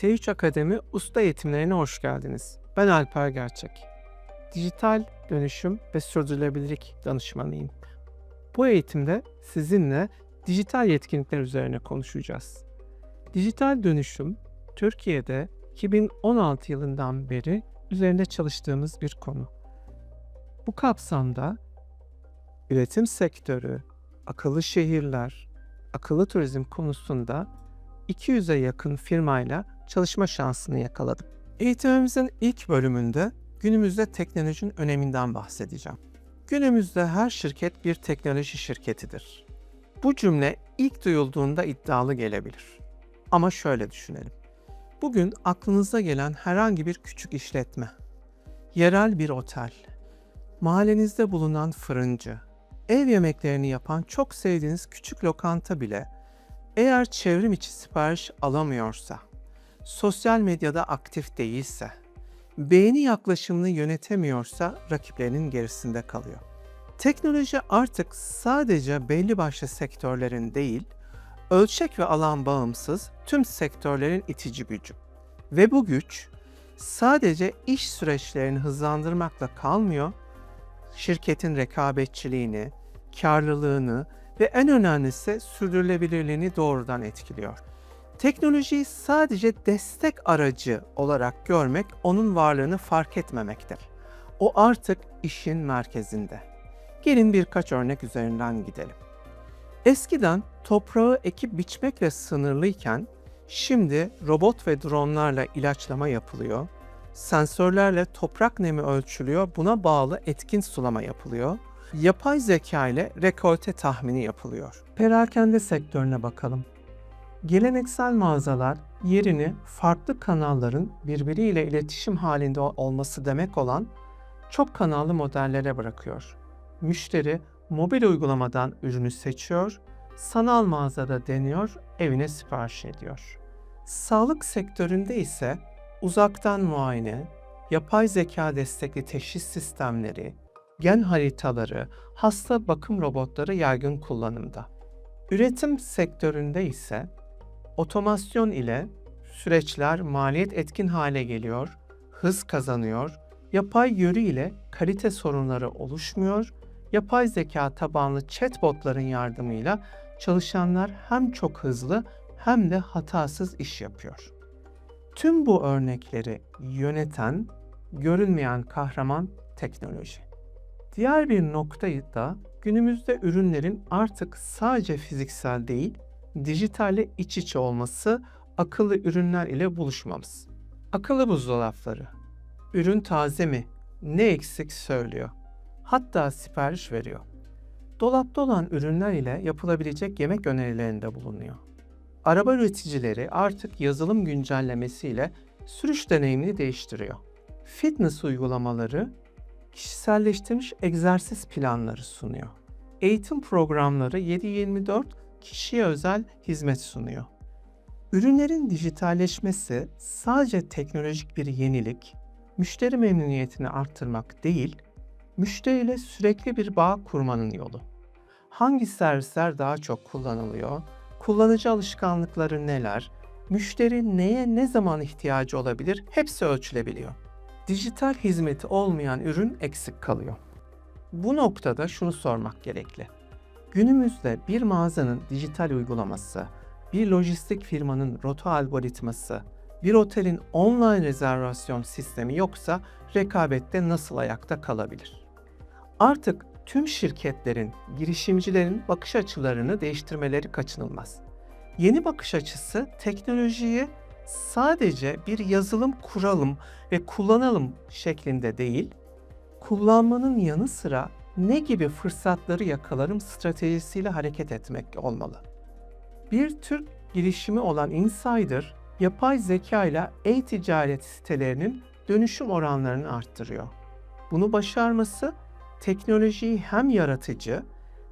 T3 Akademi Usta Eğitimlerine hoş geldiniz. Ben Alper Gerçek. Dijital dönüşüm ve sürdürülebilirlik danışmanıyım. Bu eğitimde sizinle dijital yetkinlikler üzerine konuşacağız. Dijital dönüşüm Türkiye'de 2016 yılından beri üzerinde çalıştığımız bir konu. Bu kapsamda üretim sektörü, akıllı şehirler, akıllı turizm konusunda 200'e yakın firmayla çalışma şansını yakaladım. Eğitimimizin ilk bölümünde günümüzde teknolojinin öneminden bahsedeceğim. Günümüzde her şirket bir teknoloji şirketidir. Bu cümle ilk duyulduğunda iddialı gelebilir. Ama şöyle düşünelim. Bugün aklınıza gelen herhangi bir küçük işletme, yerel bir otel, mahallenizde bulunan fırıncı, ev yemeklerini yapan çok sevdiğiniz küçük lokanta bile eğer çevrim içi sipariş alamıyorsa, sosyal medyada aktif değilse, beğeni yaklaşımını yönetemiyorsa rakiplerinin gerisinde kalıyor. Teknoloji artık sadece belli başlı sektörlerin değil, ölçek ve alan bağımsız tüm sektörlerin itici gücü. Ve bu güç sadece iş süreçlerini hızlandırmakla kalmıyor, şirketin rekabetçiliğini, karlılığını ve en önemlisi sürdürülebilirliğini doğrudan etkiliyor. Teknolojiyi sadece destek aracı olarak görmek onun varlığını fark etmemektir. O artık işin merkezinde. Gelin birkaç örnek üzerinden gidelim. Eskiden toprağı ekip biçmekle sınırlıyken şimdi robot ve dronlarla ilaçlama yapılıyor. Sensörlerle toprak nemi ölçülüyor. Buna bağlı etkin sulama yapılıyor. Yapay zeka ile rekolte tahmini yapılıyor. Perakende sektörüne bakalım. Geleneksel mağazalar yerini farklı kanalların birbiriyle iletişim halinde olması demek olan çok kanallı modellere bırakıyor. Müşteri mobil uygulamadan ürünü seçiyor, sanal mağazada deniyor, evine sipariş ediyor. Sağlık sektöründe ise uzaktan muayene, yapay zeka destekli teşhis sistemleri, gen haritaları, hasta bakım robotları yaygın kullanımda. Üretim sektöründe ise otomasyon ile süreçler maliyet etkin hale geliyor, hız kazanıyor, yapay yürü ile kalite sorunları oluşmuyor, yapay zeka tabanlı chatbotların yardımıyla çalışanlar hem çok hızlı hem de hatasız iş yapıyor. Tüm bu örnekleri yöneten, görünmeyen kahraman teknoloji. Diğer bir noktayı da günümüzde ürünlerin artık sadece fiziksel değil, dijitalle iç içe olması, akıllı ürünler ile buluşmamız. Akıllı buzdolapları. Ürün taze mi? Ne eksik söylüyor. Hatta sipariş veriyor. Dolapta olan ürünler ile yapılabilecek yemek önerilerinde bulunuyor. Araba üreticileri artık yazılım güncellemesiyle sürüş deneyimini değiştiriyor. Fitness uygulamaları kişiselleştirilmiş egzersiz planları sunuyor. Eğitim programları 7-24 kişiye özel hizmet sunuyor. Ürünlerin dijitalleşmesi sadece teknolojik bir yenilik, müşteri memnuniyetini arttırmak değil, müşteriyle sürekli bir bağ kurmanın yolu. Hangi servisler daha çok kullanılıyor? Kullanıcı alışkanlıkları neler? Müşteri neye ne zaman ihtiyacı olabilir? Hepsi ölçülebiliyor dijital hizmeti olmayan ürün eksik kalıyor. Bu noktada şunu sormak gerekli. Günümüzde bir mağazanın dijital uygulaması, bir lojistik firmanın rota algoritması, bir otelin online rezervasyon sistemi yoksa rekabette nasıl ayakta kalabilir? Artık tüm şirketlerin, girişimcilerin bakış açılarını değiştirmeleri kaçınılmaz. Yeni bakış açısı teknolojiyi sadece bir yazılım kuralım ve kullanalım şeklinde değil, kullanmanın yanı sıra ne gibi fırsatları yakalarım stratejisiyle hareket etmek olmalı. Bir Türk girişimi olan Insider, yapay zeka ile e-ticaret sitelerinin dönüşüm oranlarını arttırıyor. Bunu başarması teknolojiyi hem yaratıcı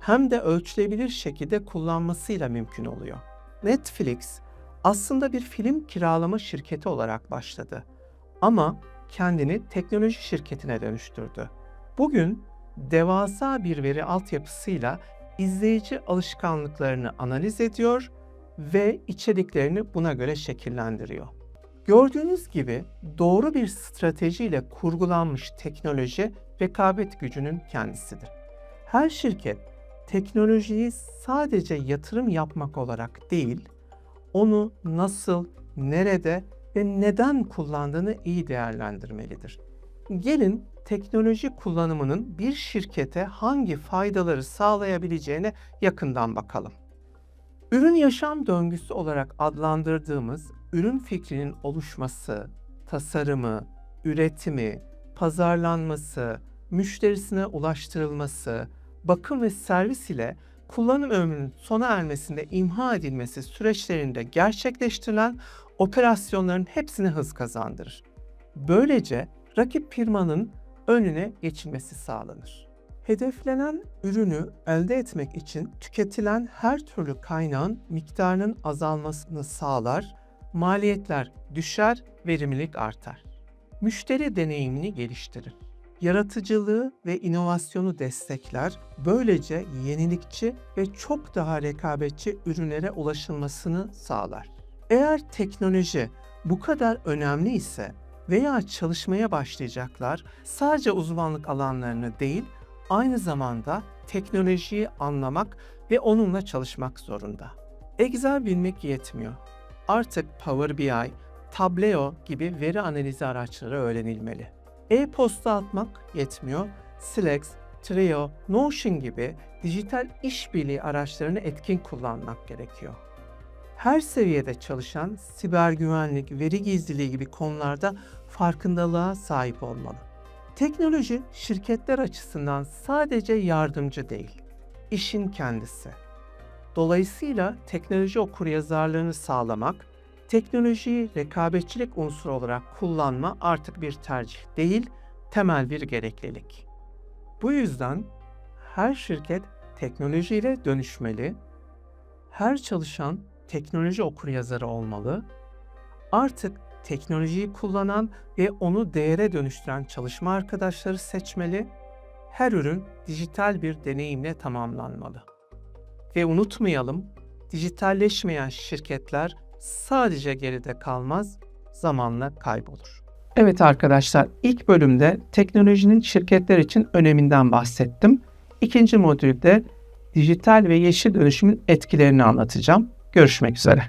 hem de ölçülebilir şekilde kullanmasıyla mümkün oluyor. Netflix aslında bir film kiralama şirketi olarak başladı. Ama kendini teknoloji şirketine dönüştürdü. Bugün devasa bir veri altyapısıyla izleyici alışkanlıklarını analiz ediyor ve içeriklerini buna göre şekillendiriyor. Gördüğünüz gibi doğru bir stratejiyle kurgulanmış teknoloji rekabet gücünün kendisidir. Her şirket teknolojiyi sadece yatırım yapmak olarak değil, onu nasıl, nerede ve neden kullandığını iyi değerlendirmelidir. Gelin teknoloji kullanımının bir şirkete hangi faydaları sağlayabileceğine yakından bakalım. Ürün yaşam döngüsü olarak adlandırdığımız ürün fikrinin oluşması, tasarımı, üretimi, pazarlanması, müşterisine ulaştırılması, bakım ve servis ile kullanım ömrünün sona ermesinde imha edilmesi süreçlerinde gerçekleştirilen operasyonların hepsini hız kazandırır. Böylece rakip firmanın önüne geçilmesi sağlanır. Hedeflenen ürünü elde etmek için tüketilen her türlü kaynağın miktarının azalmasını sağlar, maliyetler düşer, verimlilik artar. Müşteri deneyimini geliştirir. Yaratıcılığı ve inovasyonu destekler, böylece yenilikçi ve çok daha rekabetçi ürünlere ulaşılmasını sağlar. Eğer teknoloji bu kadar önemli ise veya çalışmaya başlayacaklar sadece uzmanlık alanlarını değil, aynı zamanda teknolojiyi anlamak ve onunla çalışmak zorunda. Excel bilmek yetmiyor. Artık Power BI, Tableau gibi veri analizi araçları öğrenilmeli. E-posta atmak yetmiyor. Slack, Trello, Notion gibi dijital işbirliği araçlarını etkin kullanmak gerekiyor. Her seviyede çalışan siber güvenlik, veri gizliliği gibi konularda farkındalığa sahip olmalı. Teknoloji şirketler açısından sadece yardımcı değil, işin kendisi. Dolayısıyla teknoloji okuryazarlığını sağlamak, teknolojiyi rekabetçilik unsuru olarak kullanma artık bir tercih değil, temel bir gereklilik. Bu yüzden her şirket teknolojiyle dönüşmeli, her çalışan teknoloji okuryazarı olmalı, artık teknolojiyi kullanan ve onu değere dönüştüren çalışma arkadaşları seçmeli, her ürün dijital bir deneyimle tamamlanmalı. Ve unutmayalım, dijitalleşmeyen şirketler sadece geride kalmaz, zamanla kaybolur. Evet arkadaşlar, ilk bölümde teknolojinin şirketler için öneminden bahsettim. İkinci modülde dijital ve yeşil dönüşümün etkilerini anlatacağım. Görüşmek üzere.